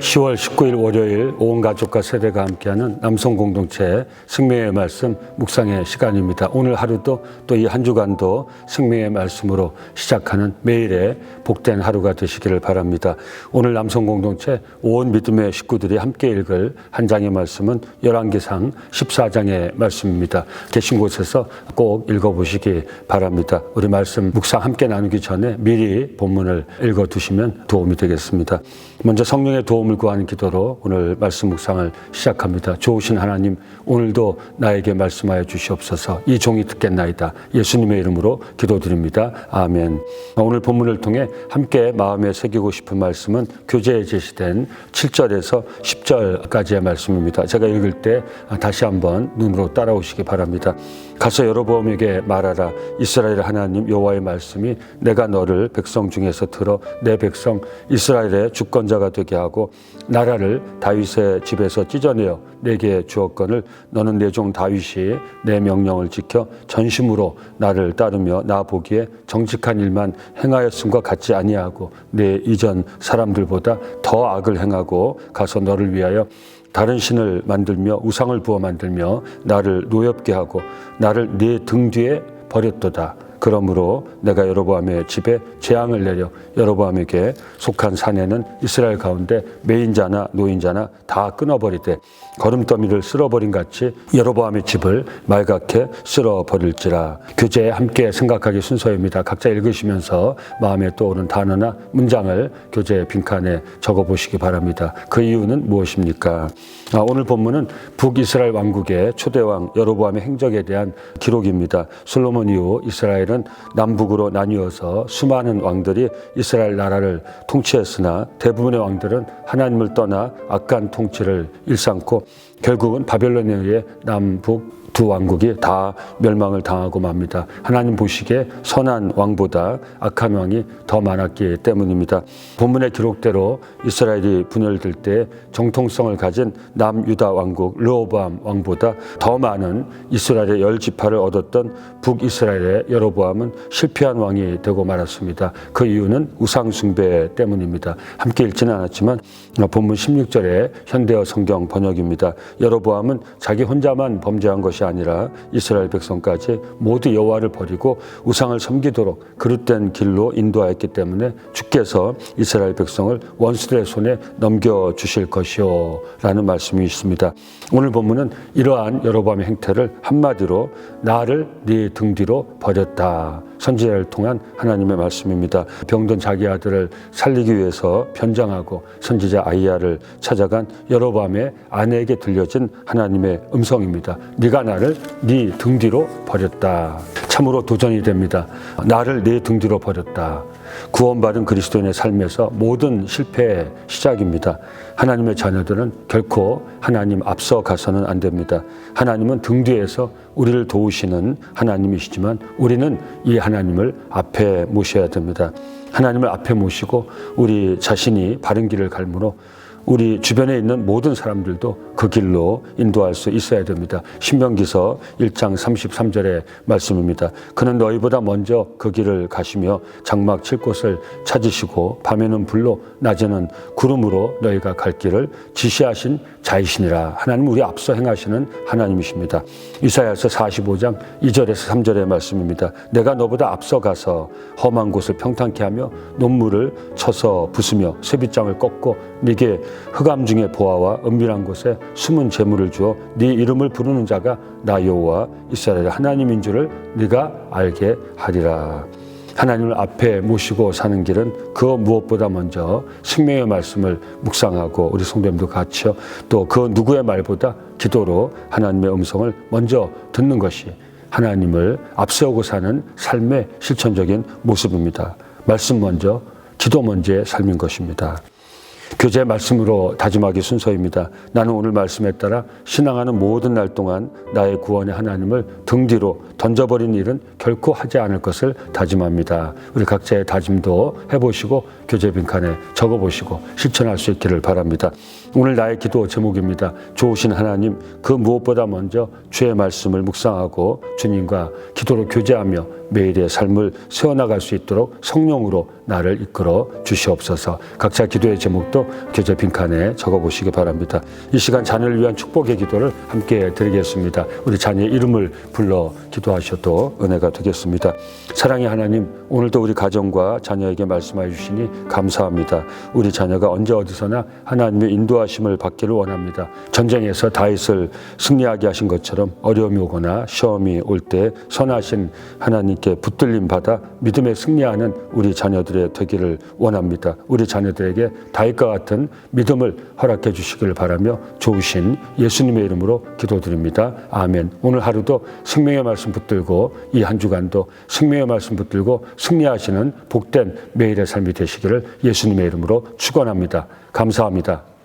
10월 19일 월요일 온 가족과 세대가 함께하는 남성 공동체 생명의 말씀 묵상의 시간입니다. 오늘 하루도 또 이 한 주간도 생명의 말씀으로 시작하는 매일의 복된 하루가 되시기를 바랍니다. 오늘 남성 공동체 온 믿음의 식구들이 함께 읽을 한 장의 말씀은 열왕기상 14장의 말씀입니다. 계신 곳에서 꼭 읽어 보시기 바랍니다. 우리 말씀 묵상 함께 나누기 전에 미리 본문을 읽어 두시면 도움이 되겠습니다. 먼저 성령의 도움 을 구하는 기도로 오늘 말씀 묵상을 시작합니다. 좋으신 하나님, 오늘도 나에게 말씀하여 주시옵소서. 이 종이 듣겠나이다. 예수님의 이름으로 기도드립니다. 아멘. 오늘 본문을 통해 함께 마음에 새기고 싶은 말씀은 교재에 제시된 7절에서 10절까지의 말씀입니다. 제가 읽을 때 다시 한번 눈으로 따라오시기 바랍니다. 가서 여로보암에게 말하라. 이스라엘 하나님 여호와의 말씀이 내가 너를 백성 중에서 들어 내 백성 이스라엘의 주권자가 되게 하고 나라를 다윗의 집에서 찢어내어 내게 주었거늘 너는 내 종 다윗이 내 명령을 지켜 전심으로 나를 따르며 나 보기에 정직한 일만 행하였음과 같지 아니하고 내 이전 사람들보다 더 악을 행하고 가서 너를 위하여 다른 신을 만들며 우상을 부어 만들며 나를 노엽게 하고 나를 네 등 뒤에 버렸도다. 그러므로 내가 여로보암의 집에 재앙을 내려 여로보암에게 속한 사내는 이스라엘 가운데 매인자나 노인자나 다 끊어버리되 걸음더미를 쓸어버린 같이 여로보암의 집을 말갛게 쓸어버릴지라 교재에 함께 생각하기 순서입니다. 각자 읽으시면서 마음에 떠오른 단어나 문장을 교재 빈칸에 적어보시기 바랍니다. 그 이유는 무엇입니까? 아, 오늘 본문은 북이스라엘 왕국의 초대왕 여로보암의 행적에 대한 기록입니다. 솔로몬 이후 이스라엘 은 남북으로 나뉘어서 수많은 왕들이 이스라엘 나라를 통치했으나 대부분의 왕들은 하나님을 떠나 악한 통치를 일삼고 결국은 바벨론에 의해 남북 두 왕국이 다 멸망을 당하고 맙니다. 하나님 보시기에 선한 왕보다 악한 왕이 더 많았기 때문입니다. 본문의 기록대로 이스라엘이 분열될 때 정통성을 가진 남유다 왕국 르호보암 왕보다 더 많은 이스라엘의 열 지파를 얻었던 북이스라엘의 여로보암은 실패한 왕이 되고 말았습니다. 그 이유는 우상 숭배 때문입니다. 함께 읽지는 않았지만 본문 16절의 현대어 성경 번역입니다. 여로보암은 자기 혼자만 범죄한 것이 아니라 이스라엘 백성까지 모두 여호와를 버리고 우상을 섬기도록 그릇된 길로 인도하였기 때문에 주께서 이스라엘 백성을 원수들의 손에 넘겨 주실 것이요라는 말씀이 있습니다. 오늘 본문은 이러한 여로보암의 행태를 한마디로 나를 네 등 뒤로 버렸다. 선지자를 통한 하나님의 말씀입니다. 병든 자기 아들을 살리기 위해서 변장하고 선지자 아이야를 찾아간 여로밤의 아내에게 들려진 하나님의 음성입니다. 네가 나를 네 등 뒤로 버렸다. 참으로 도전이 됩니다. 나를 네등 뒤로 버렸다. 구원받은 그리스도인의 삶에서 모든 실패의 시작입니다. 하나님의 자녀들은 결코 하나님 앞서 가서는 안 됩니다. 하나님은 등 뒤에서 우리를 도우시는 하나님이시지만 우리는 이 하나님을 앞에 모셔야 됩니다. 하나님을 앞에 모시고 우리 자신이 바른 길을 갈므로 우리 주변에 있는 모든 사람들도 그 길로 인도할 수 있어야 됩니다. 신명기서 1장 33절의 말씀입니다. 그는 너희보다 먼저 그 길을 가시며 장막 칠 곳을 찾으시고 밤에는 불로 낮에는 구름으로 너희가 갈 길을 지시하신 자이시니라. 하나님 우리 앞서 행하시는 하나님이십니다. 이사야서 45장 2절에서 3절의 말씀입니다. 내가 너보다 앞서 가서 험한 곳을 평탄케 하며 논물을 쳐서 부수며 쇠빗장을 꺾고 네게 흑암 중에 보아와 은밀한 곳에 숨은 재물을 주어 네 이름을 부르는 자가 나 여호와 이스라엘 하나님인 줄을 네가 알게 하리라. 하나님을 앞에 모시고 사는 길은 그 무엇보다 먼저 생명의 말씀을 묵상하고 우리 성도님도 같이요. 또 그 누구의 말보다 기도로 하나님의 음성을 먼저 듣는 것이 하나님을 앞세우고 사는 삶의 실천적인 모습입니다. 말씀 먼저, 기도 먼저의 삶인 것입니다. 교재 말씀으로 다짐하기 순서입니다. 나는 오늘 말씀에 따라 신앙하는 모든 날 동안 나의 구원의 하나님을 등 뒤로 던져버린 일은 결코 하지 않을 것을 다짐합니다. 우리 각자의 다짐도 해보시고 교재 빈칸에 적어보시고 실천할 수 있기를 바랍니다. 오늘 나의 기도 제목입니다. 좋으신 하나님, 그 무엇보다 먼저 주의 말씀을 묵상하고 주님과 기도로 교제하며 매일의 삶을 세워나갈 수 있도록 성령으로 나를 이끌어 주시옵소서. 각자 기도의 제목도 교재 빈칸에 적어보시기 바랍니다. 이 시간 자녀를 위한 축복의 기도를 함께 드리겠습니다. 우리 자녀의 이름을 불러 기도하셔도 은혜가 되겠습니다. 사랑의 하나님, 오늘도 우리 가정과 자녀에게 말씀하여 주시니 감사합니다. 우리 자녀가 언제 어디서나 하나님의 인도하심을 받기를 원합니다. 전쟁에서 다윗을 승리하게 하신 것처럼 어려움이 오거나 시험이 올 때 선하신 하나님께 붙들림 받아 믿음에 승리하는 우리 자녀들의 되기를 원합니다. 우리 자녀들에게 다윗과 같은 믿음을 허락해 주시길 바라며 좋으신 예수님의 이름으로 기도드립니다. 아멘. 오늘 하루도 생명의 말씀 붙들고 이 한 주간도 생명의 말씀 붙들고 승리하시는 복된 매일의 삶이 되시기를 예수님의 이름으로 축원합니다. 감사합니다.